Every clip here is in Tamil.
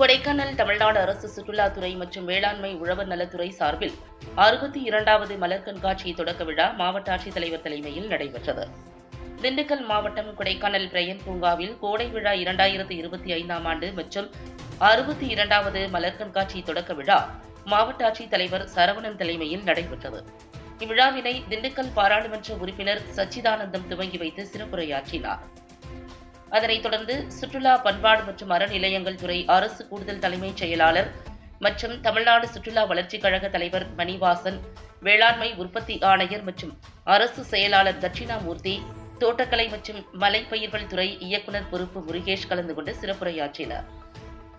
கொடைக்கானல் தமிழ்நாடு அரசு சுற்றுலாத்துறை மற்றும் வேளாண்மை உழவர் நலத்துறை சார்பில் அறுபத்தி இரண்டாவது மலர் கண்காட்சி தொடக்க விழா மாவட்ட ஆட்சித்தலைவர் தலைமையில் நடைபெற்றது. திண்டுக்கல் மாவட்டம் கொடைக்கானல் பிரையன் பூங்காவில் கோடை விழா இரண்டாயிரத்து இருபத்தி ஐந்தாம் ஆண்டு மற்றும் அறுபத்தி இரண்டாவது மலர் கண்காட்சி தொடக்க விழா மாவட்ட ஆட்சித்தலைவர் சரவணன் தலைமையில் நடைபெற்றது. இவ்விழாவினை திண்டுக்கல் பாராளுமன்ற உறுப்பினர் சச்சிதானந்தம் துவங்கி வைத்து சிறப்புரையாற்றினார். அதனைத் தொடர்ந்து சுற்றுலா பண்பாடு மற்றும் அறநிலையங்கள் துறை அரசு கூடுதல் தலைமைச் செயலாளர் மற்றும் தமிழ்நாடு சுற்றுலா வளர்ச்சிக் கழக தலைவர் மணிவாசன் வேளாண்மை உற்பத்தி ஆணையர் மற்றும் அரசு செயலாளர் தட்சிணாமூர்த்தி தோட்டக்கலை மற்றும் மலைப்பயிர்கள் துறை இயக்குநர் பொறுப்பு முருகேஷ் கலந்து கொண்டு சிறப்புரையாற்றினார்.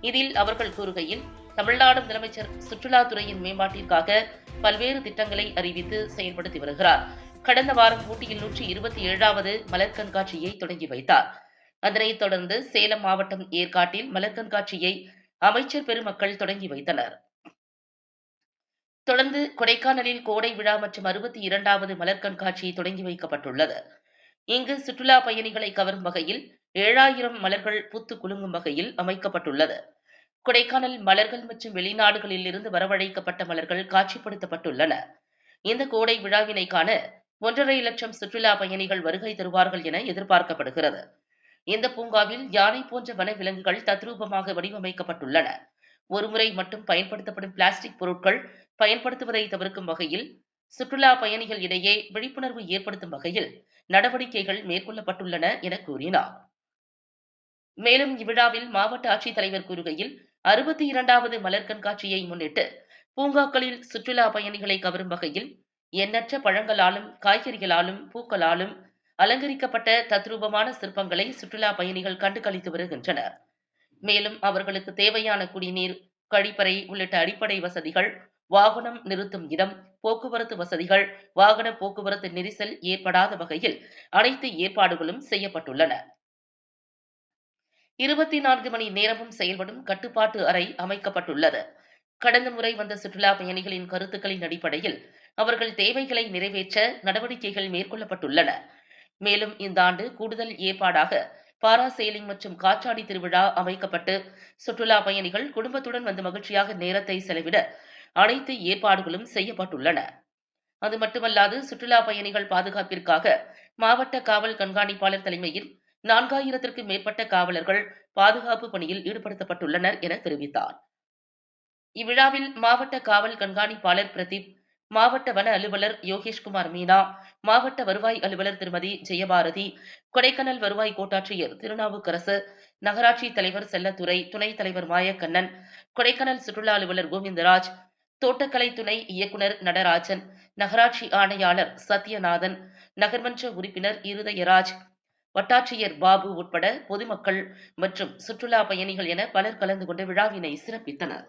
இதில் அவர்கள் கூறுகையில் தமிழ்நாடு முதலமைச்சர் சுற்றுலாத்துறையின் மேம்பாட்டிற்காக பல்வேறு திட்டங்களை அறிவித்து செயல்படுத்தி வருகிறார். கடந்த வாரம் ஊட்டியில் நூற்றி இருபத்தி ஏழாவது மலர் கண்காட்சியை தொடங்கி வைத்தார். அதனைத் தொடர்ந்து சேலம் மாவட்டம் ஏற்காட்டில் மலர் கண்காட்சியை அமைச்சர் பெருமக்கள் தொடங்கி வைத்தனர். தொடர்ந்து கொடைக்கானலில் கோடை விழா மற்றும் அறுபத்தி இரண்டாவது மலர் கண்காட்சி தொடங்கி வைக்கப்பட்டுள்ளது. இங்கு சுற்றுலா பயணிகளை கவரும் வகையில் ஏழாயிரம் மலர்கள் பூத்து குலுங்கும் வகையில் அமைக்கப்பட்டுள்ளது. கொடைக்கானல் மலர்கள் மற்றும் வெளிநாடுகளில் இருந்து வரவழைக்கப்பட்ட மலர்கள் காட்சிப்படுத்தப்பட்டுள்ளன. இந்த கோடை விழாவினை காண ஒன்றரை லட்சம் சுற்றுலா பயணிகள் வருகை தருவார்கள் என எதிர்பார்க்கப்படுகிறது. இந்த பூங்காவில் யானை போன்ற வனவிலங்குகள் தத்ரூபமாக வடிவமைக்கப்பட்டுள்ளன. ஒருமுறை மட்டும் பயன்படுத்தப்படும் பிளாஸ்டிக் பொருட்கள் பயன்படுத்துவதை தவிர்க்கும் வகையில் சுற்றுலா பயணிகள் இடையே விழிப்புணர்வு ஏற்படுத்தும் வகையில் நடவடிக்கைகள் மேற்கொள்ளப்பட்டுள்ளன என கூறினார். மேலும் இவ்விழாவில் மாவட்ட ஆட்சித்தலைவர் கூறுகையில் அறுபத்தி இரண்டாவது மலர் கண்காட்சியை முன்னிட்டு பூங்காக்களில் சுற்றுலா பயணிகளை கவரும் வகையில் எண்ணற்ற பழங்களாலும் காய்கறிகளாலும் பூக்களாலும் அலங்கரிக்கப்பட்ட தத்ரூபமான சிற்பங்களை சுற்றுலா பயணிகள் கண்டு களித்து வருகின்றனர். மேலும் அவர்களுக்கு தேவையான குடிநீர் கழிப்பறை உள்ளிட்ட அடிப்படை வசதிகள் வாகனம் நிறுத்தும் இடம் போக்குவரத்து வசதிகள் வாகன போக்குவரத்து நெரிசல் ஏற்படாத வகையில் அனைத்து ஏற்பாடுகளும் செய்யப்பட்டுள்ளன. இருபத்தி நான்கு மணி நேரமும் செயல்படும் கட்டுப்பாட்டு அறை அமைக்கப்பட்டுள்ளது. கடந்த முறை வந்த சுற்றுலா பயணிகளின் கருத்துக்களின் அடிப்படையில் அவர்கள் தேவைகளை நிறைவேற்ற நடவடிக்கைகள் மேற்கொள்ளப்பட்டுள்ளன. மேலும் இந்த ஆண்டு கூடுதல் ஏற்பாடாக பாரா செயிலிங் மற்றும் காற்றாடி திருவிழா அமைக்கப்பட்டு சுற்றுலா பயணிகள் குடும்பத்துடன் வந்து மகிழ்ச்சியாக நேரத்தை செலவிட அனைத்து ஏற்பாடுகளும் செய்யப்பட்டுள்ளன. அது மட்டுமல்லாது சுற்றுலா பயணிகள் பாதுகாப்பிற்காக மாவட்ட காவல் கண்காணிப்பாளர் தலைமையில் நான்காயிரத்திற்கும் மேற்பட்ட காவலர்கள் பாதுகாப்பு பணியில் ஈடுபடுத்தப்பட்டுள்ளனர் என தெரிவித்தார். இவ்விழாவில் மாவட்ட காவல் கண்காணிப்பாளர் பிரதீப் மாவட்ட வன அலுவலர் யோகேஷ்குமார் மீனா மாவட்ட வருவாய் அலுவலர் திருமதி ஜெயபாரதி கொடைக்கானல் வருவாய் கோட்டாட்சியர் திருநாவுக்கரசு நகராட்சி தலைவர் செல்லத்துறை துணைத் தலைவர் மாயக்கண்ணன் கொடைக்கானல் சுற்றுலா அலுவலர் கோவிந்தராஜ் தோட்டக்கலை துணை இயக்குநர் நடராஜன் நகராட்சி ஆணையாளர் சத்யநாதன் நகர்மன்ற உறுப்பினர் இருதயராஜ் வட்டாட்சியர் பாபு உட்பட பொதுமக்கள் மற்றும் சுற்றுலா பயணிகள் என பலர் கலந்து கொண்டு விழாவினை சிறப்பித்தனர்.